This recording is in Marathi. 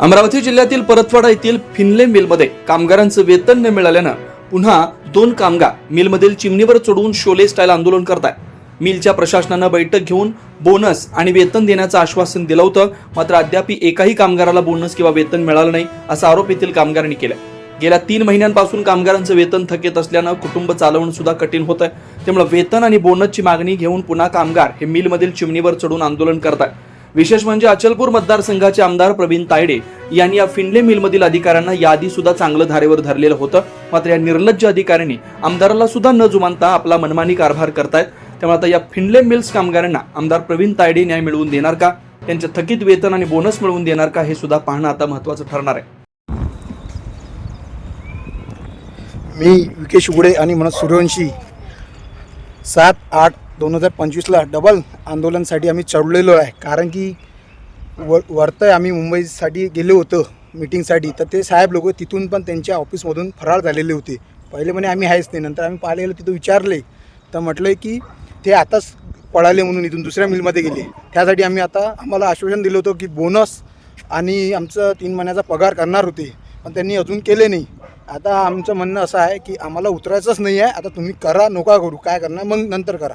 अमरावती जिल्ह्यातील परतवाडा येथील फिनले मिलमध्ये कामगारांचं वेतन न मिळाल्यानं पुन्हा दोन कामगार मिलमधील चिमणीवर चढून शोले स्टाईल आंदोलन करताय. मिलच्या प्रशासनानं बैठक घेऊन बोनस आणि वेतन देण्याचं आश्वासन दिलं होतं. मात्र अद्याप एकाही कामगाराला बोनस किंवा वेतन मिळालं नाही असा आरोप येथील कामगारांनी केला गेल्या तीन महिन्यांपासून कामगारांचं वेतन थकीत असल्यानं कुटुंब चालवणं सुद्धा कठीण होत आहे त्यामुळे वेतन आणि बोनसची मागणी घेऊन पुन्हा कामगार हे मिलमधील चिमणीवर चढून आंदोलन करत आहे विशेष म्हणजे अचलपूर मतदारसंघाचे आमदार प्रवीण तायडे यांनी या फिनले मिलमधील अधिकाऱ्यांना याआधी सुद्धा चांगलं धारेवर धरलेलं होतं. मात्र या निर्लज्ज अधिकाऱ्यांनी आमदाराला सुद्धा न जुमानता आपला मनमानी कारभार करतायत. त्यामुळे आता या फिनले मिल्स कामगारांना आमदार प्रवीण तायडे न्याय मिळवून देणार का? त्यांचे थकीत वेतन आणि बोनस मिळवून देणार का? हे सुद्धा पाहणं आता महत्वाचं ठरणार आहे. मी विकेश उघडे आणि मनोज सूर्यवंशी सात आठ दोन हजार पंचवीसला डबल आंदोलनासाठी आम्ही चढलेलो आहे. कारण की व वरतं आम्ही मुंबईसाठी गेलो होतो मिटिंगसाठी. तर ते साहेब लोक तिथून पण त्यांच्या ऑफिसमधून फरार झालेले होते. पहिले म्हणे आम्ही आहेच नाही. नंतर आम्ही पाहिलेलं तिथं विचारले. तर म्हटलं की ते आताच पळाले म्हणून इथून दुसऱ्या मिलमध्ये गेले. त्यासाठी आम्ही आता आम्हाला आश्वासन दिलं होतं की बोनस आणि आमचं तीन महिन्याचा पगार करणार होते. पण त्यांनी अजून केले नाही. आता आमचं म्हणणं असं आहे की आम्हाला उतरायचंच नाही आहे. आता तुम्ही करा नका करू. काय करणार? मग नंतर करा.